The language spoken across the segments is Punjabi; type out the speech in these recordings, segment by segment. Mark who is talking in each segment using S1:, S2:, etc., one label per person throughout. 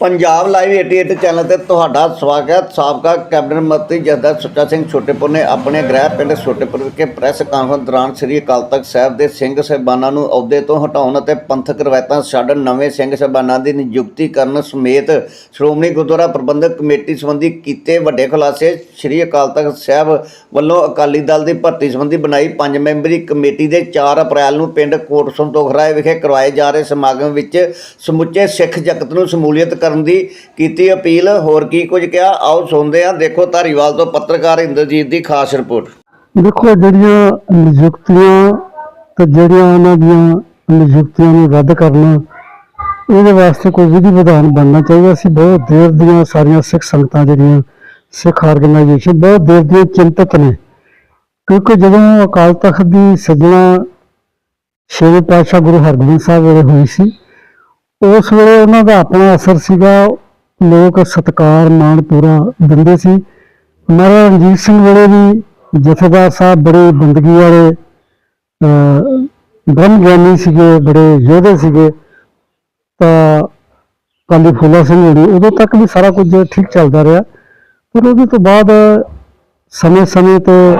S1: ਪੰਜਾਬ ਲਾਈਵ 88 ਚੈਨਲ ਤੇ ਤੁਹਾਡਾ ਸਵਾਗਤ ਸਾਬਕਾ ਕੈਬਨਿਟ ਮੰਤਰੀ ਜਸਦਰ ਸੁੱਚਾ ਸਿੰਘ ਛੋਟੇਪੁਰ ਨੇ ਆਪਣੇ ਗ੍ਰਹਿ ਪਿੰਡ ਛੋਟੇਪੁਰ ਵਿਖੇ ਪ੍ਰੈਸ ਕਾਨਫਰੰਸ ਦੌਰਾਨ ਸ੍ਰੀ ਅਕਾਲ ਤਖਤ ਸਾਹਿਬ ਦੇ ਸਿੰਘ ਸਾਹਿਬਾਨਾਂ ਨੂੰ ਅਹੁਦੇ ਤੋਂ ਹਟਾਉਣ ਅਤੇ ਪੰਥਕ ਰਵਾਇਤਾਂ ਛੱਡਣ ਨਵੇਂ ਸਿੰਘ ਸਾਹਿਬਾਨਾਂ ਦੀ ਨਿਯੁਕਤੀ ਕਰਨ ਸਮੇਤ ਸ਼੍ਰੋਮਣੀ ਗੁਰਦੁਆਰਾ ਪ੍ਰਬੰਧਕ ਕਮੇਟੀ ਸੰਬੰਧੀ ਕੀਤੇ ਵੱਡੇ ਖੁਲਾਸੇ ਸ੍ਰੀ ਅਕਾਲ ਤਖਤ ਸਾਹਿਬ ਵੱਲੋਂ ਅਕਾਲੀ ਦਲ ਦੀ ਭਰਤੀ ਸੰਬੰਧੀ ਬਣਾਈ ਪੰਜ ਮੈਂਬਰੀ ਕਮੇਟੀ ਦੇ 4 ਅਪ੍ਰੈਲ ਨੂੰ ਪਿੰਡ ਕੋਟ ਸੰਤੋਖਰਾਏ ਵਿਖੇ ਕਰਵਾਏ ਜਾ ਰਹੇ ਸਮਾਗਮ ਵਿੱਚ ਸਮੁੱਚੇ ਸਿੱਖ ਜਗਤ ਨੂੰ ਸ਼ਮੂਲੀਅਤ ਕਰਨ ਦੀ ਕੀਤੀ ਅਪੀਲ। ਹੋਰ ਕੀ ਕੁਝ ਕਿਹਾ? ਆਓ ਸੁਣਦੇ ਹਾਂ। ਦੇਖੋ ਧਾਰੀਵਾਲ ਤੋਂ ਪੱਤਰਕਾਰ ਇੰਦਰਜੀਤ ਦੀ ਖਾਸ ਰਿਪੋਰਟ।
S2: ਦੇਖੋ, ਜਿਹੜੀਆਂ ਨਿਯੁਕਤੀਆਂ ਤੇ ਜਿਹੜੀਆਂ ਉਹਨਾਂ ਦੀਆਂ ਨਿਯੁਕਤੀਆਂ ਨੂੰ ਰੱਦ ਕਰਨਾ, ਇਹਦੇ ਵਾਸਤੇ ਕੋਈ ਵਿਧੀ ਵਿਧਾਨ ਬਣਨਾ ਚਾਹੀਦਾ। ਸੀ ਬਹੁਤ ਦੇਰ ਦੀਆਂ ਸਾਰੀਆਂ ਸਿੱਖ ਸੰਗਤਾਂ ਜਿਹੜੀਆਂ, ਸਿੱਖ ਆਰਗੇਨਾਈਜੇਸ਼ਨ ਬਹੁਤ ਦੇਰ ਦੀਆਂ ਚਿੰਤਤ ਨੇ। ਕਿਉਂਕਿ ਜਦੋਂ ਅਕਾਲ ਤਖਤ ਦੀ ਸਜਣਾ ਛੇਵੇਂ ਪਾਤਸ਼ਾਹ ਗੁਰੂ ਹਰਗੋਬਿੰਦ ਸਾਹਿਬ ਵੇਲੇ ਹੋਈ ਸੀ ਉਸ ਵੇਲੇ ਉਹਨਾਂ ਦਾ ਆਪਣਾ ਅਸਰ ਸੀਗਾ, ਲੋਕ ਸਤਕਾਰ ਮਾਣ ਪੂਰਾ ਦਿੰਦੇ ਸੀ। ਮਹਾਰਾਜਾ ਰਣਜੀਤ ਸਿੰਘ ਵੇਲੇ ਵੀ ਜਥੇਦਾਰ ਸਾਹਿਬ ਬੜੇ ਬੰਦਗੀ ਵਾਲੇ ਬ੍ਰਹਮ ਗਿਆਨੀ ਸੀਗੇ, ਬੜੇ ਯੋਧੇ ਸੀਗੇ। ਤਾਂ ਕਾਲੀ ਫੂਲਾ ਸਿੰਘ ਹੋਣੀ, ਉਦੋਂ ਤੱਕ ਵੀ ਸਾਰਾ ਕੁਝ ਠੀਕ ਚੱਲਦਾ ਰਿਹਾ। ਪਰ ਉਹਦੇ ਤੋਂ ਬਾਅਦ ਸਮੇਂ-ਸਮੇਂ ਤੇ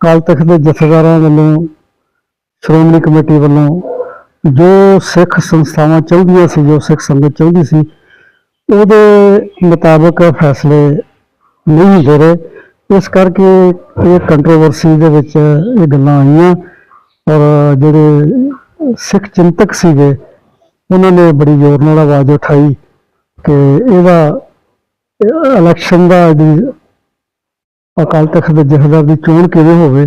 S2: ਕਾਲ ਤਖਤ ਦੇ ਜਥੇਦਾਰਾਂ ਵੱਲੋਂ ਸ਼੍ਰੋਮਣੀ ਕਮੇਟੀ ਵੱਲੋਂ ਜੋ ਸਿੱਖ ਸੰਸਥਾਵਾਂ ਚਾਹੁੰਦੀਆਂ ਸੀ, ਜੋ ਸਿੱਖ ਸੰਗਤ ਚਾਹੁੰਦੀ ਸੀ, ਉਹਦੇ ਮੁਤਾਬਕ ਫੈਸਲੇ ਨਹੀਂ ਹੁੰਦੇ ਰਹੇ। ਇਸ ਕਰਕੇ ਇਹ ਕੰਟਰੋਵਰਸੀ ਦੇ ਵਿੱਚ ਇਹ ਗੱਲਾਂ ਆਈਆਂ ਔਰ ਜਿਹੜੇ ਸਿੱਖ ਚਿੰਤਕ ਸੀਗੇ, ਉਹਨਾਂ ਨੇ ਬੜੀ ਜ਼ੋਰ ਨਾਲ ਆਵਾਜ਼ ਉਠਾਈ ਕਿ ਇਹਦਾ ਇਲੈਕਸ਼ਨ ਦਾ ਦੀ ਅਕਾਲ ਤਖਤ ਦੇ ਜਥੇਦਾਰ ਦੀ ਚੋਣ ਕਿਵੇਂ ਹੋਵੇ,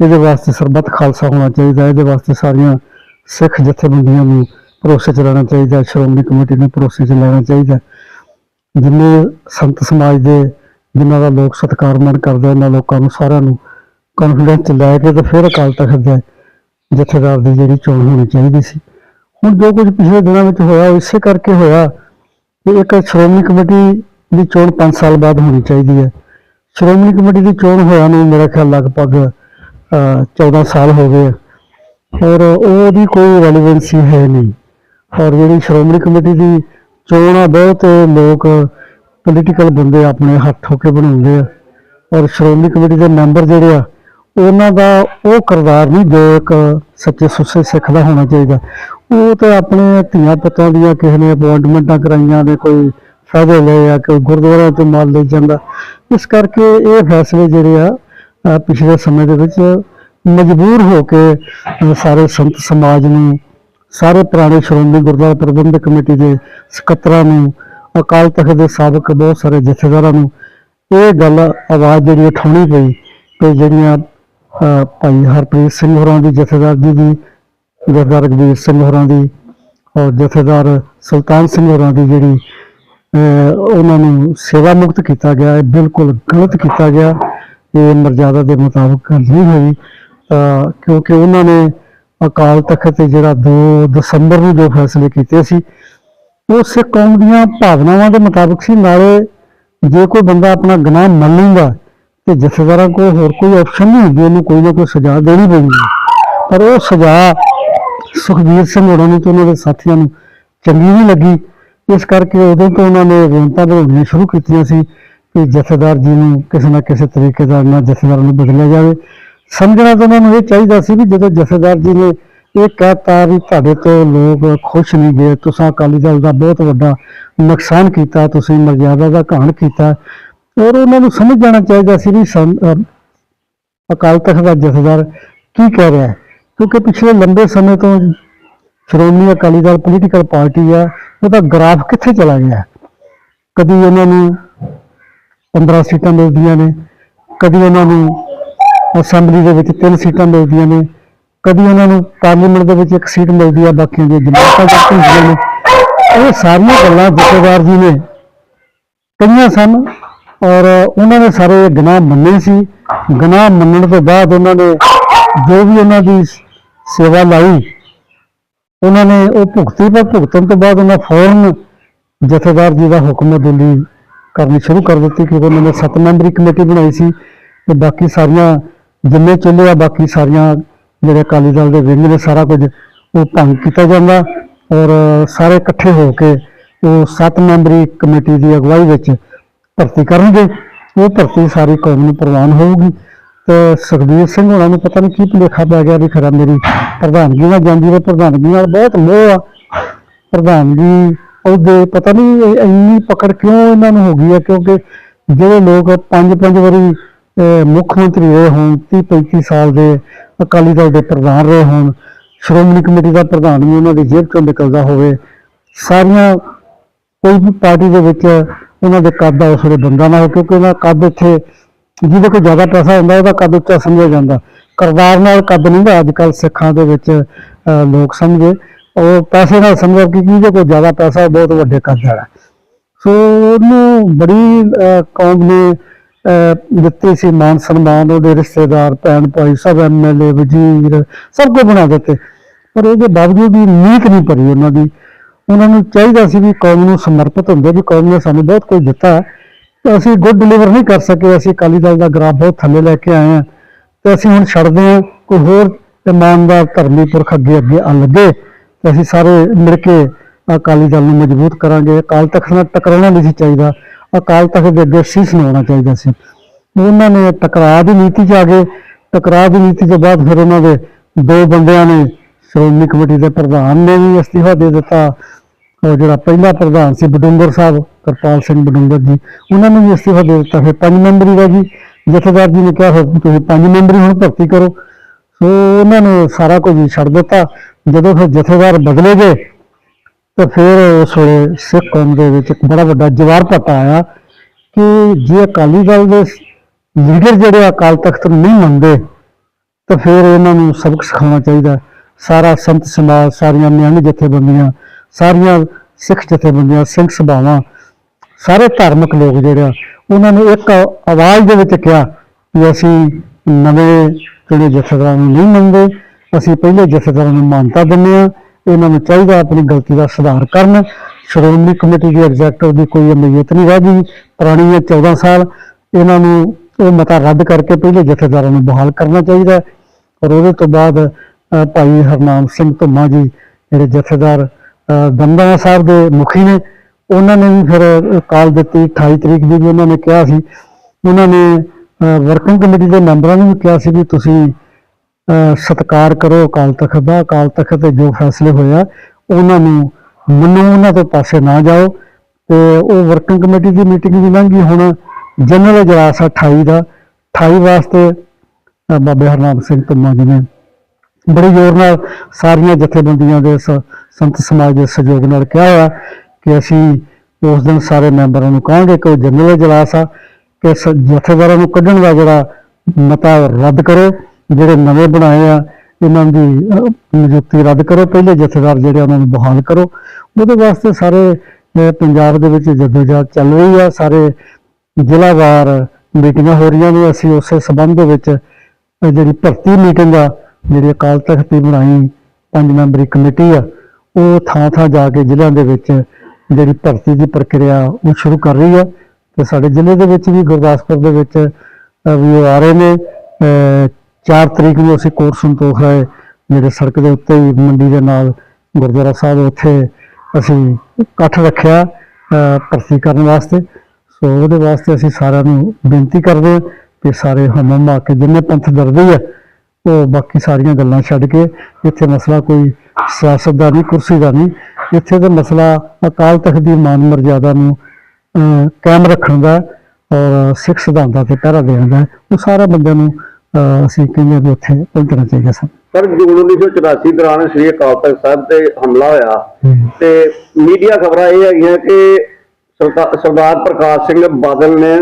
S2: ਇਹਦੇ ਵਾਸਤੇ ਸਰਬੱਤ ਖਾਲਸਾ ਹੋਣਾ ਚਾਹੀਦਾ, ਇਹਦੇ ਵਾਸਤੇ ਸਾਰੀਆਂ ਸਿੱਖ ਜਥੇਬੰਦੀਆਂ ਨੂੰ ਭਰੋਸੇ 'ਚ ਲੈਣਾ ਚਾਹੀਦਾ ਸ਼੍ਰੋਮਣੀ ਕਮੇਟੀ ਨੂੰ ਭਰੋਸੇ 'ਚ ਲੈਣਾ ਚਾਹੀਦਾ। ਜਿੰਨੇ ਸੰਤ ਸਮਾਜ ਦੇ ਜਿਨ੍ਹਾਂ ਦਾ ਲੋਕ ਸਤਿਕਾਰ ਮਾਣ ਕਰਦੇ ਉਹਨਾਂ ਲੋਕਾਂ ਨੂੰ ਸਾਰਿਆਂ ਨੂੰ ਕੌਨਫੀਡੈਂਸ 'ਚ ਲੈ ਕੇ ਤੇ ਫਿਰ ਅਕਾਲ ਤਖਤ ਦੇ ਜਥੇਦਾਰ ਦੀ ਜਿਹੜੀ ਚੋਣ ਹੋਣੀ ਚਾਹੀਦੀ ਸੀ। ਹੁਣ ਜੋ ਕੁਝ ਪਿਛਲੇ ਦਿਨਾਂ ਵਿੱਚ ਹੋਇਆ ਇਸੇ ਕਰਕੇ ਹੋਇਆ ਕਿ ਇੱਕ ਸ਼੍ਰੋਮਣੀ ਕਮੇਟੀ ਦੀ ਚੋਣ 5 ਸਾਲ ਬਾਅਦ ਹੋਣੀ ਚਾਹੀਦੀ ਹੈ। ਸ਼੍ਰੋਮਣੀ ਕਮੇਟੀ ਦੀ ਚੋਣ ਹੋਇਆ ਨੂੰ ਮੇਰਾ ਖਿਆਲ ਲਗਭਗ ਅਹ, 14 ਸਾਲ ਹੋ ਗਏ ਔਰ ਉਹਦੀ ਕੋਈ ਰੈਲੇਵੈਂਸੀ ਹੈ ਨਹੀਂ। ਔਰ ਜਿਹੜੀ ਸ਼੍ਰੋਮਣੀ ਕਮੇਟੀ ਦੀ ਚੋਣ ਆ, ਬਹੁਤ ਲੋਕ ਪੋਲੀਟੀਕਲ ਬੰਦੇ ਆਪਣੇ ਹੱਥ ਹੋ ਕੇ ਬਣਾਉਂਦੇ ਆ। ਔਰ ਸ਼੍ਰੋਮਣੀ ਕਮੇਟੀ ਦੇ ਮੈਂਬਰ ਜਿਹੜੇ ਆ, ਉਹਨਾਂ ਦਾ ਉਹ ਕਿਰਦਾਰ ਨਹੀਂ ਜੋ ਇੱਕ ਸੱਚੇ ਸੁੱਚੇ ਸਿੱਖ ਦਾ ਹੋਣਾ ਚਾਹੀਦਾ। ਉਹ ਤੇ ਆਪਣੇ ਧੀਆਂ ਪੁੱਤਾਂ ਦੀਆਂ ਕਿਸੇ ਨੇ ਅਪਾਇੰਟਮੈਂਟਾਂ ਕਰਾਈਆਂ ਨੇ, ਕੋਈ ਫਾਇਦੇ ਲਏ ਆ, ਕੋਈ ਗੁਰਦੁਆਰਿਆਂ ਤੋਂ ਮਾਲ ਲਈ ਜਾਂਦਾ। ਇਸ ਕਰਕੇ ਇਹ ਫੈਸਲੇ ਜਿਹੜੇ ਆ ਪਿਛਲੇ ਸਮੇਂ ਦੇ ਵਿੱਚ ਮਜਬੂਰ ਹੋ ਕੇ ਸਾਰੇ ਸੰਤ ਸਮਾਜ ਨੂੰ, ਸਾਰੇ ਪੁਰਾਣੇ ਸ਼੍ਰੋਮਣੀ ਗੁਰਦੁਆਰਾ ਪ੍ਰਬੰਧਕ ਕਮੇਟੀ ਦੇ ਸਕੱਤਰਾਂ ਨੂੰ, ਅਕਾਲ ਤਖਤ ਦੇ ਸਾਬਕ ਬਹੁਤ ਸਾਰੇ ਜਥੇਦਾਰਾਂ ਨੂੰ, ਇਹ ਗੱਲ ਆਵਾਜ਼ ਜਿਹੜੀ ਉਠਾਉਣੀ ਪਈ ਕਿ ਜਿਹੜੀਆਂ ਭਾਈ ਹਰਪ੍ਰੀਤ ਸਿੰਘ ਹੋਰਾਂ ਦੀ ਜਥੇਦਾਰ ਜੀ ਦੀ ਜਥੇਦਾਰ ਰਘਬੀਰ ਸਿੰਘ ਹੋਰਾਂ ਦੀ ਔਰ ਜਥੇਦਾਰ ਸੁਲਤਾਨ ਸਿੰਘ ਹੋਰਾਂ ਦੀ ਜਿਹੜੀ ਉਹਨਾਂ ਨੂੰ ਸੇਵਾ ਮੁਕਤ ਕੀਤਾ ਗਿਆ, ਇਹ ਬਿਲਕੁਲ ਗਲਤ ਕੀਤਾ ਗਿਆ, ਇਹ ਮਰਜ਼ਾਦਾ ਦੇ ਮੁਤਾਬਕ ਨਹੀਂ ਹੋਈ। ਕਿਉਂਕਿ ਉਹਨਾਂ ਨੇ ਅਕਾਲ ਤਖਤ ਤੇ ਜਿਹੜਾ 2 ਦਸੰਬਰ ਨੂੰ ਜੋ ਫੈਸਲੇ ਕੀਤੇ ਸੀ, ਉਹ ਸਿੱਖ ਕੌਮ ਦੀਆਂ ਭਾਵਨਾਵਾਂ ਦੇ ਮੁਤਾਬਕ ਸੀ। ਨਾਲੇ ਜੇ ਕੋਈ ਬੰਦਾ ਆਪਣਾ ਗੁਨਾਹ ਮੰਨ ਲੈਂਦਾ ਤੇ ਜਥੇਦਾਰਾਂ ਕੋਲ ਹੋਰ ਕੋਈ ਆਪਸ਼ਨ ਨਹੀਂ ਹੁੰਦੀ, ਉਹਨੂੰ ਕੋਈ ਨਾ ਕੋਈ ਸਜ਼ਾ ਦੇਣੀ ਪੈਂਦੀ ਪਰ ਉਹ ਸਜ਼ਾ ਸੁਖਬੀਰ ਸਿੰਘ ਹੋਰਾਂ ਨੂੰ ਤੇ ਉਹਨਾਂ ਦੇ ਸਾਥੀਆਂ ਨੂੰ ਚੰਗੀ ਨਹੀਂ ਲੱਗੀ। ਇਸ ਕਰਕੇ ਉਦੋਂ ਤੋਂ ਉਹਨਾਂ ਨੇ ਰੇਂਤਾਂ ਬਣਾਉਣੀਆਂ ਸ਼ੁਰੂ ਕੀਤੀਆਂ ਸੀ ਕਿ ਜਥੇਦਾਰ ਜੀ ਨੂੰ ਕਿਸੇ ਨਾ ਕਿਸੇ ਤਰੀਕੇ ਦਾ ਨਾ ਜਥੇਦਾਰ ਨੂੰ ਬਦਲਿਆ ਜਾਵੇ। ਸਮਝਣਾ ਤਾਂ ਉਹਨਾਂ ਨੂੰ ਇਹ ਚਾਹੀਦਾ ਸੀ ਵੀ ਜਦੋਂ ਜਥੇਦਾਰ ਜੀ ਨੇ ਇਹ ਕਹਤਾ ਵੀ ਤੁਹਾਡੇ ਤੋਂ ਲੋਕ ਖੁਸ਼ ਨਹੀਂ ਗਏ, ਤੁਸੀਂ ਅਕਾਲੀ ਦਲ ਦਾ ਬਹੁਤ ਵੱਡਾ ਨੁਕਸਾਨ ਕੀਤਾ, ਤੁਸੀਂ ਮਰਜ਼ਾਦਾ ਦਾ ਘਾਣ ਕੀਤਾ, ਔਰ ਉਹਨਾਂ ਨੂੰ ਸਮਝ ਜਾਣਾ ਚਾਹੀਦਾ ਸੀ ਵੀ ਅਕਾਲ ਤਖਤ ਦਾ ਜਥੇਦਾਰ ਕੀ ਕਹਿ ਰਿਹਾ ਹੈ। ਕਿਉਂਕਿ ਪਿਛਲੇ ਲੰਬੇ ਸਮੇਂ ਤੋਂ ਸ਼੍ਰੋਮਣੀ ਅਕਾਲੀ ਦਲ ਪੋਲੀਟੀਕਲ ਪਾਰਟੀ ਆ, ਉਹਦਾ ਗ੍ਰਾਫ ਕਿੱਥੇ ਚਲਾ ਗਿਆ? ਕਦੀ ਉਹਨਾਂ ਨੂੰ 15 ਸੀਟਾਂ ਮਿਲਦੀਆਂ ਨੇ, ਕਦੀ ਉਹਨਾਂ ਨੂੰ ਅਸੈਂਬਲੀ ਦੇ ਵਿੱਚ ਤਿੰਨ ਸੀਟਾਂ ਮਿਲਦੀਆਂ ਨੇ। ਕਦੀ ਉਹਨਾਂ ਨੂੰ ਪਾਰਲੀਮੈਂਟ ਦੇ ਵਿੱਚ ਇੱਕ ਸੀਟ ਮਿਲਦੀ ਆ, ਬਾਕੀਆਂ ਦੀਆਂ ਜਮਾਤਾਂ ਵਿੱਚ ਹੁੰਦੀਆਂ ਨੇ। ਇਹ ਸਾਰੀਆਂ ਗੱਲਾਂ ਜਥੇਦਾਰ ਜੀ ਨੇ ਕਈਆਂ ਸਨ ਔਰ ਉਹਨਾਂ ਨੇ ਸਾਰੇ ਗੁਨਾਹ ਮੰਨੇ ਸੀ। ਗੁਨਾਹ ਮੰਨਣ ਤੋਂ ਬਾਅਦ ਉਹਨਾਂ ਨੇ ਜੋ ਵੀ ਉਹਨਾਂ ਦੀ ਸੇਵਾ ਲਾਈ, ਉਹਨਾਂ ਨੇ ਉਹ ਭੁਗਤੀ ਪਰ ਭੁਗਤਣ ਤੋਂ ਬਾਅਦ ਉਹਨਾਂ ਫੌਰਨ ਜਥੇਦਾਰ ਜੀ ਦਾ ਹੁਕਮ ਦਿੱਲੀ ਕਰਨੀ ਸ਼ੁਰੂ ਕਰ ਦਿੱਤੀ ਕਿਉਂਕਿ ਉਹਨਾਂ ਨੇ ਸੱਤ ਮੈਂਬਰੀ ਕਮੇਟੀ ਬਣਾਈ ਸੀ ਤੇ ਬਾਕੀ ਸਾਰੀਆਂ ਜਿੰਨੇ ਚੁੱਲ੍ਹੇ ਆ, ਬਾਕੀ ਸਾਰੀਆਂ ਜਿਹੜੇ ਅਕਾਲੀ ਦਲ ਦੇ ਵਿੰਗ ਨੇ ਸਾਰਾ ਕੁਝ ਉਹ ਭੰਗ ਕੀਤਾ ਜਾਂਦਾ ਔਰ ਸਾਰੇ ਇਕੱਠੇ ਹੋ ਕੇ ਉਹ ਸੱਤ ਮੈਂਬਰੀ ਕਮੇਟੀ ਦੀ ਅਗਵਾਈ ਵਿੱਚ ਭਰਤੀ ਕਰਨਗੇ। ਉਹ ਭਰਤੀ ਸਾਰੀ ਕੌਮ ਨੂੰ ਪ੍ਰਵਾਨ ਹੋਊਗੀ। ਤੇ ਸੁਖਬੀਰ ਸਿੰਘ ਹੋਣਾ ਨੂੰ ਪਤਾ ਨਹੀਂ ਕੀ ਭੁਲੇਖਾ ਪੈ ਗਿਆ ਵੀ ਖਰਾ ਮੇਰੀ ਪ੍ਰਧਾਨਗੀ ਨਾਲ ਜਾਂਦੀ ਹੈ ਪ੍ਰਧਾਨਗੀ ਨਾਲ ਬਹੁਤ ਮੋਹ ਆ। ਪ੍ਰਧਾਨਗੀ ਉਹਦੇ ਪਤਾ ਨਹੀਂ ਇੰਨੀ ਪਕੜ ਕਿਉਂ ਇਹਨਾਂ ਨੂੰ ਹੋ ਗਈ ਹੈ? ਕਿਉਂਕਿ ਜਿਹੜੇ ਲੋਕ ਪੰਜ ਪੰਜ ਵਾਰੀ ਮੁੱਖ ਮੰਤਰੀ ਰਹੇ ਹੋਣ 30 35 ਸਾਲ ਦੇ ਅਕਾਲੀ ਦਲ ਦੇ ਪ੍ਰਧਾਨ ਰਹੇ ਹੋਣ ਸ਼੍ਰੋਮਣੀ ਕਮੇਟੀ ਦਾ ਪ੍ਰਧਾਨ ਵੀ ਉਹਨਾਂ ਦੀ ਜੇਬ ਚੋਂ ਨਿਕਲਦਾ ਹੋਵੇ ਸਾਰੀਆਂ ਕੋਈ ਵੀ ਪਾਰਟੀ ਦੇ ਵਿੱਚ ਉਹਨਾਂ ਦੇ ਕੱਦ ਦਾ ਉਸ ਵੇਲੇ ਬੰਦਾ ਨਾ ਹੋ ਕਿਉਂਕਿ ਉਹਨਾਂ ਦਾ ਕੱਦ ਇੱਥੇ ਜਿਹਦੇ ਕੋਲ ਜ਼ਿਆਦਾ ਪੈਸਾ ਹੁੰਦਾ ਉਹਦਾ ਕੱਦ ਉੱਚਾ ਸਮਝਿਆ ਜਾਂਦਾ ਕਰਦਾਰ ਨਾਲ ਕੱਦ ਨਹੀਂ ਦਾ ਅੱਜ ਕੱਲ ਸਿੱਖਾਂ ਦੇ ਵਿੱਚ ਅਹ, ਲੋਕ ਸਮਝੇ ਉਹ ਪੈਸੇ ਨਾਲ ਸਮਝੋ ਕਿ ਜਿਹਦੇ ਕੋਲ ਜ਼ਿਆਦਾ ਪੈਸਾ ਬਹੁਤ ਵੱਡੇ ਕੱਦ ਵਾਲਾ ਹੈ। ਸੋ ਉਹਨੂੰ ਬੜੀ ਅਹ, ਕੌਮ ਨੇ ਦਿੱਤੇ ਸੀ ਮਾਨ ਸਨਮਾਨ, ਉਹਦੇ ਰਿਸ਼ਤੇਦਾਰ, ਭੈਣ ਭਾਈ, ਸਭ ਐਮਐਲਏ ਵਜ਼ੀਰ, ਸਭ ਕੋ ਬਣਾ ਦਿੱਤੇ। ਪਰ ਇਹਦੇ ਬਾਵਜੂਦ ਵੀ ਨੀਕ ਨਹੀਂ ਭਰੀ ਉਹਨਾਂ ਦੀ। ਉਹਨਾਂ ਨੂੰ ਚਾਹੀਦਾ ਸੀ ਵੀ ਕੌਮ ਨੂੰ ਸਮਰਪਿਤ ਹੁੰਦੇ, ਵੀ ਕੌਮ ਨੇ ਸਾਨੂੰ ਬਹੁਤ ਕੁਝ ਦਿੱਤਾ। ਹੈ ਅਸੀਂ ਗੁੱਡ ਡਿਲੀਵਰ ਨਹੀਂ ਕਰ ਸਕੇ, ਅਸੀਂ ਅਕਾਲੀ ਦਲ ਦਾ ਗ੍ਰਾਫ ਬਹੁਤ ਥੱਲੇ ਲੈ ਕੇ ਆਏ ਹਾਂ। ਤੇ ਅਸੀਂ ਹੁਣ ਛੱਡਦੇ ਹਾਂ, ਕੋਈ ਹੋਰ ਇਮਾਨਦਾਰ ਧਰਮੀ ਪੁਰਖ ਅੱਗੇ ਅੱਗੇ ਆ ਲੱਗੇ, ਤੇ ਅਸੀਂ ਸਾਰੇ ਮਿਲ ਕੇ ਅਕਾਲੀ ਦਲ ਨੂੰ ਮਜ਼ਬੂਤ ਕਰਾਂਗੇ। ਅਕਾਲ ਤਖਤ ਨਾਲ ਟਕਰਾਉਣਾ ਨਹੀਂ ਸੀ ਚਾਹੀਦਾ। ਅਕਾਲ ਤਖਤ ਦੇ ਅੱਗੇ ਸੀਸ ਨਵਾਉਣਾ ਚਾਹੀਦਾ ਸੀ। ਉਹਨਾਂ ਨੇ ਟਕਰਾਅ ਦੀ ਨੀਤੀ 'ਚ ਆ ਗਏ। ਟਕਰਾਅ ਦੀ ਨੀਤੀ ਤੋਂ ਬਾਅਦ ਫਿਰ ਉਹਨਾਂ ਦੇ ਦੋ ਬੰਦਿਆਂ ਨੇ ਸ਼੍ਰੋਮਣੀ ਕਮੇਟੀ ਦੇ ਪ੍ਰਧਾਨ ਨੇ ਵੀ ਅਸਤੀਫਾ ਦੇ ਦਿੱਤਾ। ਉਹ ਜਿਹੜਾ ਪਹਿਲਾ ਪ੍ਰਧਾਨ ਸੀ ਬਡੂੰਗਰ ਸਾਹਿਬ, ਕਰਪਾਲ ਸਿੰਘ ਬਡੂੰਗਰ ਜੀ, ਉਹਨਾਂ ਨੇ ਵੀ ਅਸਤੀਫਾ ਦੇ ਦਿੱਤਾ। ਫਿਰ ਪੰਜ ਮੈਂਬਰੀ ਦਾ ਜੀ ਜਥੇਦਾਰ ਜੀ ਨੇ ਕਿਹਾ ਫਿਰ ਤੁਸੀਂ ਪੰਜ ਮੈਂਬਰੀ ਹੁਣ ਭਰਤੀ ਕਰੋ। ਸੋ ਉਹਨਾਂ ਨੇ ਸਾਰਾ ਕੁਝ ਛੱਡ ਦਿੱਤਾ। ਜਦੋਂ ਫਿਰ ਜਥੇਦਾਰ ਬਦਲੇ ਗਏ ਤਾਂ ਫਿਰ ਉਸ ਵੇਲੇ ਸਿੱਖ ਕੌਮ ਦੇ ਵਿੱਚ ਇੱਕ ਬੜਾ ਵੱਡਾ ਜਵਾਰ ਪੱਟਾ ਆਇਆ ਕਿ ਜੇ ਅਕਾਲੀ ਦਲ ਦੇ ਲੀਡਰ ਜਿਹੜੇ ਅਕਾਲ ਤਖਤ ਨੂੰ ਨਹੀਂ ਮੰਨਦੇ, ਤਾਂ ਫਿਰ ਇਹਨਾਂ ਨੂੰ ਸਬਕ ਸਿਖਾਉਣਾ ਚਾਹੀਦਾ ਸਾਰਾ ਸੰਤ ਸਮਾਜ ਸਾਰੀਆਂ ਨਿਹੰਗ ਜਥੇਬੰਦੀਆਂ, ਸਾਰੀਆਂ ਸਿੱਖ ਜਥੇਬੰਦੀਆਂ, ਸਿੰਘ ਸਭਾਵਾਂ, ਸਾਰੇ ਧਾਰਮਿਕ ਲੋਕ ਜਿਹੜੇ ਆ, ਉਹਨਾਂ ਨੇ ਇੱਕ ਆਵਾਜ਼ ਦੇ ਵਿੱਚ ਕਿਹਾ ਕਿ ਅਸੀਂ ਨਵੇਂ ਜਿਹੜੇ ਜਥੇਦਾਰਾਂ ਨੂੰ ਨਹੀਂ ਮੰਨਦੇ, ਅਸੀਂ ਪਹਿਲੇ ਜਥੇਦਾਰਾਂ ਨੂੰ ਮਾਨਤਾ ਦਿੰਦੇ ਆ ਇਹਨਾਂ ਨੂੰ ਚਾਹੀਦਾ ਆਪਣੀ ਗਲਤੀ ਦਾ ਸੁਧਾਰ ਕਰਨ। ਸ਼੍ਰੋਮਣੀ ਕਮੇਟੀ ਦੀ ਐਗਜ਼ੈਕਟਿਵ ਦੀ ਕੋਈ ਅਮੀਅਤ ਨਹੀਂ ਰਹਿ ਗਈ। ਪੁਰਾਣੀ ਹੈ 14 ਸਾਲ ਇਹਨਾਂ ਨੂੰ ਉਹ ਮਤਾ ਰੱਦ ਕਰਕੇ ਪਹਿਲੇ ਜਥੇਦਾਰਾਂ ਨੂੰ ਬਹਾਲ ਕਰਨਾ ਚਾਹੀਦਾ ਔਰ ਉਹਦੇ ਤੋਂ ਬਾਅਦ ਭਾਈ ਹਰਨਾਮ ਸਿੰਘ ਧੁੰਮਾ ਜੀ, ਜਿਹੜੇ ਜਥੇਦਾਰ ਦੰਦਾਂ ਸਾਹਿਬ ਦੇ ਮੁਖੀ ਨੇ, ਉਹਨਾਂ ਨੇ ਵੀ ਫਿਰ ਕਾਲ ਦਿੱਤੀ। 28 ਤਰੀਕ ਦੀ ਵੀ ਉਹਨਾਂ ਨੇ ਕਿਹਾ ਸੀ। ਉਹਨਾਂ ਨੇ ਵਰਕਿੰਗ ਕਮੇਟੀ ਦੇ ਮੈਂਬਰਾਂ ਨੂੰ ਵੀ ਕਿਹਾ ਸੀ ਵੀ ਤੁਸੀਂ ਸਤਿਕਾਰ ਕਰੋ, ਅਕਾਲ ਤਖਤ ਦਾ, ਅਕਾਲ ਤਖਤ ਦੇ ਜੋ ਫੈਸਲੇ ਹੋਇਆ, ਉਹਨਾਂ ਨੂੰ ਮੰਨੋ ਉਹਨਾਂ ਤੋਂ ਪਾਸੇ ਨਾ ਜਾਓ ਤੇ ਉਹ ਵਰਕਿੰਗ ਕਮੇਟੀ ਦੀ ਮੀਟਿੰਗ ਵੀ ਲੰਘੀ ਹੁਣ ਜਨਰਲ ਇਜਲਾਸ ਆ 28 ਦਾ। 28 ਵਾਸਤੇ ਬਾਬੇ ਹਰਨਾਮ ਸਿੰਘ ਧੰਮਾ ਜੀ ਨੇ ਬੜੇ ਜ਼ੋਰ ਨਾਲ ਸਾਰੀਆਂ ਜਥੇਬੰਦੀਆਂ ਦੇ ਸੰਤ ਸਮਾਜ ਦੇ ਸਹਿਯੋਗ ਨਾਲ ਕਿਹਾ ਹੋਇਆ ਕਿ ਅਸੀਂ ਉਸ ਦਿਨ ਸਾਰੇ ਮੈਂਬਰਾਂ ਨੂੰ ਕਹਾਂਗੇ ਕਿ ਉਹ ਜਨਰਲ ਇਜਲਾਸ ਆ, ਕਿ ਸ- ਜਥੇਦਾਰਾਂ ਨੂੰ ਕੱਢਣ ਦਾ ਜਿਹੜਾ ਮਤਾ ਰੱਦ ਕਰੋ। ਜਿਹੜੇ ਨਵੇਂ ਬਣਾਏ ਆ, ਇਹਨਾਂ ਦੀ ਨਿਯੁਕਤੀ ਰੱਦ ਕਰੋ, ਪਹਿਲੇ ਜਥੇਦਾਰ ਜਿਹੜੇ ਉਹਨਾਂ ਨੂੰ ਬਹਾਲ ਕਰੋ। ਉਹਦੇ ਵਾਸਤੇ ਸਾਰੇ ਪੰਜਾਬ ਦੇ ਵਿੱਚ ਜਦੋਜਹਿਦ ਚੱਲ ਰਹੀ ਆ, ਸਾਰੇ ਜ਼ਿਲ੍ਹਾਵਾਰ ਮੀਟਿੰਗਾਂ ਹੋ ਰਹੀਆਂ ਨੇ। ਅਸੀਂ ਉਸੇ ਸਬੰਧ ਦੇ ਵਿੱਚ ਜਿਹੜੀ ਭਰਤੀ ਮੀਟਿੰਗ ਆ, ਜਿਹੜੀ ਅਕਾਲ ਤਖਤ ਦੀ ਬਣਾਈ ਪੰਜ ਮੈਂਬਰੀ ਕਮੇਟੀ ਆ, ਉਹ ਥਾਂ ਥਾਂ ਜਾ ਕੇ ਜ਼ਿਲ੍ਹਿਆਂ ਦੇ ਵਿੱਚ ਜਿਹੜੀ ਭਰਤੀ ਦੀ ਪ੍ਰਕਿਰਿਆ, ਉਹ ਸ਼ੁਰੂ ਕਰ ਰਹੀ ਆ। ਤੇ ਸਾਡੇ ਜ਼ਿਲ੍ਹੇ ਦੇ ਵਿੱਚ ਵੀ ਗੁਰਦਾਸਪੁਰ ਦੇ ਵਿੱਚ ਵੀ ਉਹ ਆ ਰਹੇ ਨੇ 4 ਤਰੀਕ ਨੂੰ ਅਸੀਂ ਕੋਰ ਸੰਤੋਖ ਰਾਏ ਜਿਹੜੇ ਸੜਕ ਦੇ ਉੱਤੇ ਹੀ ਮੰਡੀ ਦੇ ਨਾਲ ਗੁਰਦੁਆਰਾ ਸਾਹਿਬ ਉੱਥੇ ਅਸੀਂ ਇਕੱਠ ਰੱਖਿਆ ਭਰਤੀ ਕਰਨ ਵਾਸਤੇ। ਸੋ ਉਹਦੇ ਵਾਸਤੇ ਅਸੀਂ ਸਾਰਿਆਂ ਨੂੰ ਬੇਨਤੀ ਕਰਦੇ ਕਿ ਸਾਰੇ ਹਮਮ ਆ ਕੇ ਜਿੰਨੇ ਪੰਥ ਦਰਦੀ ਆ, ਉਹ ਬਾਕੀ ਸਾਰੀਆਂ ਗੱਲਾਂ ਛੱਡ ਕੇ ਇੱਥੇ ਮਸਲਾ ਕੋਈ ਸਿਆਸਤ ਦਾ ਨਹੀਂ, ਕੁਰਸੀ ਦਾ ਨਹੀਂ, ਇੱਥੇ ਤਾਂ ਮਸਲਾ ਅਕਾਲ ਤਖਤ ਦੀ ਮਾਨ ਮਰਜ਼ਾਦਾ ਨੂੰ ਕਾਇਮ ਰੱਖਣ ਦਾ ਔਰ ਸਿੱਖ ਸਿਧਾਂਤਾਂ ਤੇ ਪਹਿਰਾ ਦੇਣ ਦਾ, ਉਹ ਸਾਰਾ ਬੰਦਿਆਂ ਨੂੰ ਅਸੀਂ ਕਹਿੰਦੇ ਵੀ ਉੱਥੇ ਪਹੁੰਚਣਾ ਚਾਹੀਦਾ ਸਨ।
S1: ਸਰ ਜੂਨ 1984 ਦੌਰਾਨ ਸ੍ਰੀ ਅਕਾਲ ਤਖਤ ਸਾਹਿਬ ਤੇ ਹਮਲਾ ਹੋਇਆ ਤੇ ਮੀਡੀਆ ਖਬਰਾਂ ਇਹ ਹੈਗੀਆਂ ਕਿ ਸਰਦਾ- ਸਰਦਾਰ ਪ੍ਰਕਾਸ਼ ਸਿੰਘ ਬਾਦਲ ਨੇ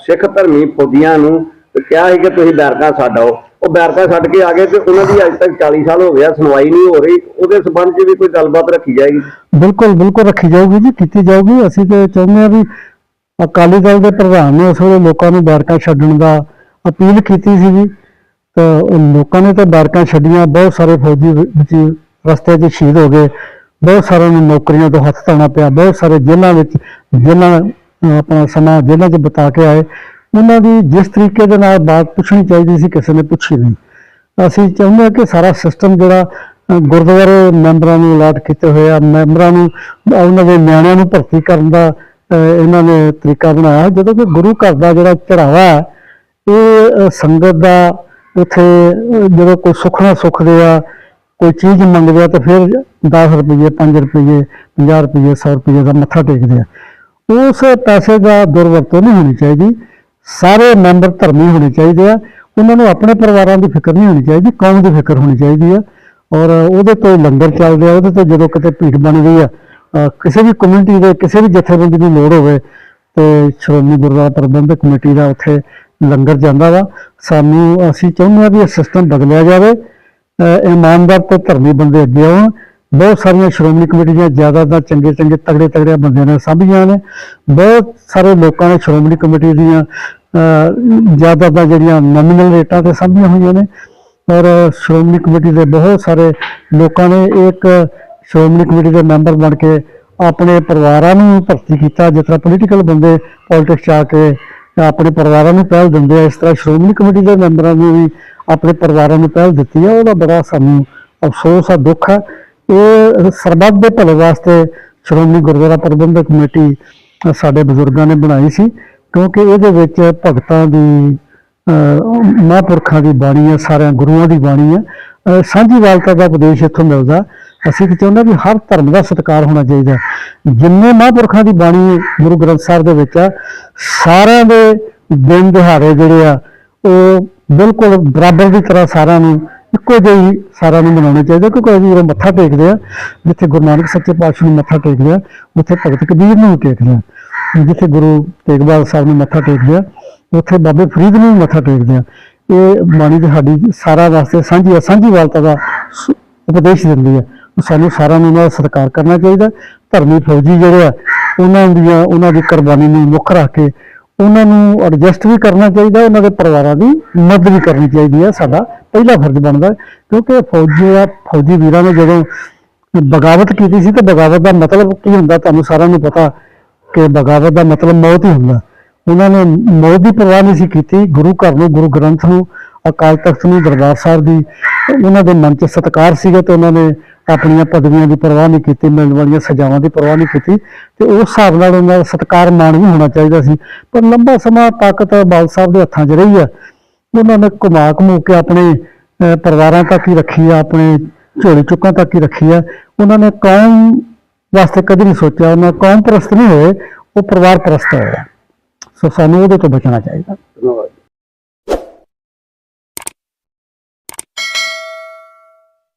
S1: ਸਿੱਖ ਧਰਮੀ ਫੌਜੀਆਂ ਨੂੰ ਕਿਹਾ ਸੀ ਕਿ ਤੁਸੀਂ ਬੈਰਕਾਂ ਛੱਡੋ ਉਹ ਬੈਰਕਾਂ ਛੱਡ ਕੇ ਆ ਗਏ ਤੇ ਉਹਨਾਂ ਦੀ ਅੱਜ ਤੱਕ 40 ਸਾਲ ਹੋ ਗਿਆ ਸੁਣਵਾਈ ਨਹੀਂ ਹੋ ਰਹੀ। ਉਹਦੇ ਸਬੰਧ 'ਚ ਵੀ ਕੋਈ ਗੱਲਬਾਤ ਰੱਖੀ ਜਾਏਗੀ?
S2: ਬਿਲਕੁਲ ਬਿਲਕੁਲ ਰੱਖੀ ਜਾਊਗੀ ਜੀ ਕੀਤੀ ਜਾਊਗੀ। ਅਸੀਂ ਤੇ ਚਾਹੁੰਦੇ ਹਾਂ ਵੀ ਅਕਾਲੀ ਦਲ ਦੇ ਪ੍ਰਧਾਨ ਨੇ ਉਸ ਵੇਲੇ ਲੋਕਾਂ ਨੂੰ ਬਾਰਕਾਂ ਛੱਡਣ ਦਾ ਅਪੀਲ ਕੀਤੀ ਸੀਗੀ। ਤਾਂ ਲੋਕਾਂ ਨੇ ਤਾਂ ਬਾਰਕਾਂ ਛੱਡੀਆਂ, ਬਹੁਤ ਸਾਰੇ ਫੌਜੀ ਵਿੱਚ ਰਸਤੇ 'ਚ ਸ਼ਹੀਦ ਹੋ ਗਏ। ਬਹੁਤ ਸਾਰਿਆਂ ਨੂੰ ਨੌਕਰੀਆਂ ਤੋਂ ਹੱਥ ਧੋਣਾ ਪਿਆ। ਬਹੁਤ ਸਾਰੇ ਜੇਲ੍ਹਾਂ ਵਿੱਚ, ਜੇਲ੍ਹਾਂ ਆਪਣਾ ਸਮਾਂ ਜੇਲ੍ਹਾਂ 'ਚ ਬਿਤਾ ਕੇ ਆਏ। ਉਹਨਾਂ ਦੀ ਜਿਸ ਤਰੀਕੇ ਦੇ ਨਾਲ ਬਾਤ ਪੁੱਛਣੀ ਚਾਹੀਦੀ ਸੀ, ਕਿਸੇ ਨੇ ਪੁੱਛੀ ਨਹੀਂ। ਅਸੀਂ ਚਾਹੁੰਦੇ ਹਾਂ ਕਿ ਸਾਰਾ ਸਿਸਟਮ ਜਿਹੜਾ ਗੁਰਦੁਆਰੇ ਮੈਂਬਰਾਂ ਨੂੰ ਅਲਾਟ ਕੀਤੇ ਹੋਏ ਆ, ਮੈਂਬਰਾਂ ਨੂੰ, ਉਹਨਾਂ ਦੇ ਨਿਆਣਿਆਂ ਨੂੰ ਭਰਤੀ ਕਰਨ ਦਾ ਇਹਨਾਂ ਨੇ ਤਰੀਕਾ ਬਣਾਇਆ। ਜਦੋਂ ਕਿ ਗੁਰੂ ਘਰ ਦਾ ਜਿਹੜਾ ਚੜਾਵਾ ਹੈ ਇਹ ਸੰਗਤ ਦਾ ਉਥੇ ਜਦੋਂ ਕੋਈ ਸੁਖਣਾ ਸੁੱਖਦੇ ਆ, ਕੋਈ ਚੀਜ਼ ਮੰਗਦੇ ਆ ਤਾਂ ਫਿਰ 10 ਰੁਪਏ 5 ਰੁਪਏ 50 ਰੁਪਏ 100 ਰੁਪਏ ਦਾ ਮੱਥਾ ਟੇਕਦੇ ਆ। ਉਸ ਪੈਸੇ ਦਾ ਦੁਰਵਰਤੋਂ ਨਹੀਂ ਹੋਣੀ ਚਾਹੀਦੀ। ਸਾਰੇ ਮੈਂਬਰ ਧਰਮੀ ਹੋਣੇ ਚਾਹੀਦੇ ਆ। ਉਹਨਾਂ ਨੂੰ ਆਪਣੇ ਪਰਿਵਾਰਾਂ ਦੀ ਫਿਕਰ ਨਹੀਂ ਹੋਣੀ ਚਾਹੀਦੀ, ਕੌਮ ਦੀ ਫਿਕਰ ਹੋਣੀ ਚਾਹੀਦੀ ਆ। ਔਰ ਉਹਦੇ ਤੋਂ ਲੰਗਰ ਚੱਲਦੇ ਆ, ਉਹਦੇ ਤੋਂ ਜਦੋਂ ਕਿਤੇ ਭੀੜ ਬਣ ਗਈ ਆ ਕਿਸੇ ਵੀ ਕਮਿਊਨਿਟੀ ਦੇ ਕਿਸੇ ਵੀ ਜਥੇਬੰਦੀ ਦੀ ਲੋੜ ਹੋਵੇ, ਤੇ ਸ਼੍ਰੋਮਣੀ ਗੁਰਦੁਆਰਾ ਪ੍ਰਬੰਧਕ ਕਮੇਟੀ ਦਾ ਉੱਥੇ ਲੰਗਰ ਜਾਂਦਾ ਵਾ, ਸਾਨੂੰ ਅਸੀਂ ਚਾਹੁੰਦੇ ਆ ਵੀ ਇਹ ਸਿਸਟਮ ਬਦਲਿਆ ਜਾਵੇ। ਇਮਾਨਦਾਰ ਤੇ ਧਰਮੀ ਬੰਦੇ ਅੱਗੇ ਆਉਣ। ਬਹੁਤ ਸਾਰੀਆਂ ਸ਼੍ਰੋਮਣੀ ਕਮੇਟੀ ਦੀਆਂ ਜ਼ਿਆਦਾਤਰ ਚੰਗੇ ਚੰਗੇ ਤਗੜੇ ਤਗੜੇ ਬੰਦਿਆਂ ਨੇ ਸਾਂਭੀਆਂ ਨੇ। ਬਹੁਤ ਸਾਰੇ ਲੋਕਾਂ ਨੇ ਸ਼੍ਰੋਮਣੀ ਕਮੇਟੀ ਦੀਆਂ ਜ਼ਿਆਦਾ ਜ਼ਿਆਦਾਤਰ ਜਿਹੜੀਆਂ ਨੋਮੀਨਲ ਰੇਟਾਂ ਤੇ ਸਾਂਭੀਆਂ ਹੋਈਆਂ ਨੇ। ਔਰ ਸ਼੍ਰੋਮਣੀ ਕਮੇਟੀ ਦੇ ਬਹੁਤ ਸਾਰੇ ਲੋਕਾਂ ਨੇ ਇੱਕ ਸ਼੍ਰੋਮਣੀ ਕਮੇਟੀ ਦੇ ਮੈਂਬਰ ਬਣ ਕੇ ਆਪਣੇ ਪਰਿਵਾਰਾਂ ਨੂੰ ਭਰਤੀ ਕੀਤਾ, ਜਿਸ ਤਰ੍ਹਾਂ ਪੋਲੀਟੀਕਲ ਬੰਦੇ ਪੋਲਿਟਿਕਸ ਚ ਆ ਕੇ ਆਪਣੇ ਪਰਿਵਾਰਾਂ ਨੂੰ ਪਹਿਲ ਦਿੰਦੇ ਆ, ਇਸ ਤਰ੍ਹਾਂ ਸ਼੍ਰੋਮਣੀ ਕਮੇਟੀ ਦੇ ਮੈਂਬਰਾਂ ਨੂੰ ਵੀ ਆਪਣੇ ਪਰਿਵਾਰਾਂ ਨੂੰ ਪਹਿਲ ਦਿੱਤੀ ਆ, ਉਹਦਾ ਬੜਾ ਸਾਨੂੰ ਅਫਸੋਸ ਆ, ਦੁੱਖ ਆ। ਇਹ ਸਰਬੱਤ ਦੇ ਭਲੇ ਵਾਸਤੇ ਸ਼੍ਰੋਮਣੀ ਗੁਰਦੁਆਰਾ ਪ੍ਰਬੰਧਕ ਕਮੇਟੀ ਸਾਡੇ ਬਜ਼ੁਰਗਾਂ ਨੇ ਬਣਾਈ ਸੀ, ਕਿਉਂਕਿ ਇਹਦੇ ਵਿੱਚ ਭਗਤਾਂ ਦੀ ਮਹਾਂਪੁਰਖਾਂ ਦੀ ਬਾਣੀ ਹੈ ਸਾਰਿਆਂ ਗੁਰੂਆਂ ਦੀ ਬਾਣੀ ਹੈ ਸਾਂਝੀ ਵਾਲਤਾ ਦਾ ਉਪਦੇਸ਼ ਇੱਥੋਂ ਮਿਲਦਾ। ਅਸੀਂ ਤਾਂ ਚਾਹੁੰਦੇ ਵੀ ਹਰ ਧਰਮ ਦਾ ਸਤਿਕਾਰ ਹੋਣਾ ਚਾਹੀਦਾ ਜਿੰਨੇ ਮਹਾਂਪੁਰਖਾਂ ਦੀ ਬਾਣੀ ਗੁਰੂ ਗ੍ਰੰਥ ਸਾਹਿਬ ਦੇ ਵਿੱਚ ਆ, ਸਾਰਿਆਂ ਦੇ ਦਿਨ ਦਿਹਾੜੇ ਜਿਹੜੇ ਆ, ਉਹ ਬਿਲਕੁਲ ਬਰਾਬਰ ਦੀ ਤਰ੍ਹਾਂ ਸਾਰਿਆਂ ਨੂੰ ਇੱਕੋ ਜਿਹੀ ਸਾਰਿਆਂ ਨੂੰ ਮਨਾਉਣੇ ਚਾਹੀਦੇ ਕਿਉਂਕਿ ਅਸੀਂ ਜਦੋਂ ਮੱਥਾ ਟੇਕਦੇ ਆ, ਜਿੱਥੇ ਗੁਰੂ ਨਾਨਕ ਸੱਚੇ ਪਾਤਸ਼ਾਹ ਨੂੰ ਮੱਥਾ ਟੇਕਦੇ ਆ, ਉੱਥੇ ਭਗਤ ਕਬੀਰ ਨੂੰ ਵੀ ਟੇਕਦੇ ਆ। ਜਿੱਥੇ ਗੁਰੂ ਤੇਗ ਬਹਾਦਰ ਸਾਹਿਬ ਨੂੰ ਮੱਥਾ ਟੇਕਦੇ ਆ, ਉੱਥੇ ਬਾਬੇ ਫਰੀਦ ਨੂੰ ਵੀ ਮੱਥਾ ਟੇਕਦੇ ਆ। ਇਹ ਬਾਣੀ ਦੀ ਸਾਡੀ ਸਾਰਾ ਵਾਸਤੇ ਸਾਂਝੀ ਸਾਂਝੀ ਵਾਲਤਾ ਦਾ ਸ- ਉਪਦੇਸ਼ ਦਿੰਦੀ ਹੈ ਸਾਨੂੰ ਸਾਰਿਆਂ ਨੂੰ ਉਹਨਾਂ ਦਾ ਸਤਿਕਾਰ ਕਰਨਾ ਚਾਹੀਦਾ। ਧਰਮੀ ਫੌਜੀ ਜਿਹੜੇ ਆ, ਉਹਨਾਂ ਦੀਆਂ, ਉਹਨਾਂ ਦੀ ਕੁਰਬਾਨੀ ਨੂੰ ਮੁੱਖ ਰੱਖ ਕੇ ਉਹਨਾਂ ਨੂੰ ਐਡਜਸਟ ਵੀ ਕਰਨਾ ਚਾਹੀਦਾ, ਉਹਨਾਂ ਦੇ ਪਰਿਵਾਰਾਂ ਦੀ ਮਦਦ ਵੀ ਕਰਨੀ ਚਾਹੀਦੀ ਹੈ ਸਾਡਾ ਪਹਿਲਾ ਫਰਜ਼ ਬਣਦਾ ਕਿਉਂਕਿ ਫੌਜੀ ਆ, ਫੌਜੀ ਵੀਰਾਂ ਨੇ ਜਦੋਂ ਬਗਾਵਤ ਕੀਤੀ ਸੀ, ਤਾਂ ਬਗਾਵਤ ਦਾ ਮਤਲਬ ਕੀ ਹੁੰਦਾ? ਤੁਹਾਨੂੰ ਸਾਰਿਆਂ ਨੂੰ ਪਤਾ ਕਿ ਬਗਾਵਤ ਦਾ ਮਤਲਬ ਮੌਤ ਹੀ ਹੁੰਦਾ। ਉਹਨਾਂ ਨੇ ਮੌਤ ਦੀ ਪਰਵਾਹ ਨਹੀਂ ਸੀ ਕੀਤੀ। ਗੁਰੂ ਘਰ ਨੂੰ, ਗੁਰੂ ਗ੍ਰੰਥ ਨੂੰ, ਅਕਾਲ ਤਖਤ ਨੂੰ, ਦਰਬਾਰ ਸਾਹਿਬ ਦੀ, ਉਹਨਾਂ ਦੇ ਮਨ 'ਚ ਸਤਿਕਾਰ ਸੀਗਾ ਤੇ ਉਹਨਾਂ ਨੇ ਆਪਣੀਆਂ ਪਦਵੀਆਂ ਦੀ ਪਰਵਾਹ ਨਹੀਂ ਕੀਤੀ, ਮਿਲਣ ਵਾਲੀਆਂ ਸਜ਼ਾਵਾਂ ਦੀ ਪਰਵਾਹ ਨਹੀਂ ਕੀਤੀ ਤੇ ਉਸ ਹਿਸਾਬ ਨਾਲ ਉਹਨਾਂ ਦਾ ਸਤਿਕਾਰ ਮਾਣ ਵੀ ਹੋਣਾ ਚਾਹੀਦਾ ਸੀ। ਪਰ ਲੰਬਾ ਸਮਾਂ ਤਾਕਤ ਬਾਲ ਸਾਹਿਬ ਦੇ ਹੱਥਾਂ 'ਚ ਰਹੀ ਆ। ਉਹਨਾਂ ਨੇ ਘੁਮਾ ਘਮੂ ਕੇ ਆਪਣੇ ਪਰਿਵਾਰਾਂ ਤੱਕ ਹੀ ਰੱਖੀ ਆ, ਆਪਣੇ ਝੋਲੀ ਚੁੱਕਾਂ ਤੱਕ ਹੀ ਰੱਖੀ ਆ। ਉਹਨਾਂ ਨੇ ਕੌਮ ਵਾਸਤੇ ਕਦੇ ਨਹੀਂ ਸੋਚਿਆ। ਉਹਨਾਂ ਕੌਮ ਪ੍ਰਸਤ ਨਹੀਂ ਹੋਏ, ਉਹ ਪਰਿਵਾਰ ਪ੍ਰਸਤ ਹੋਏ ਆ। ਸੋ ਸਾਨੂੰ ਉਹਦੇ ਤੋਂ ਬਚਣਾ ਚਾਹੀਦਾ।
S1: ਧੰਨਵਾਦ।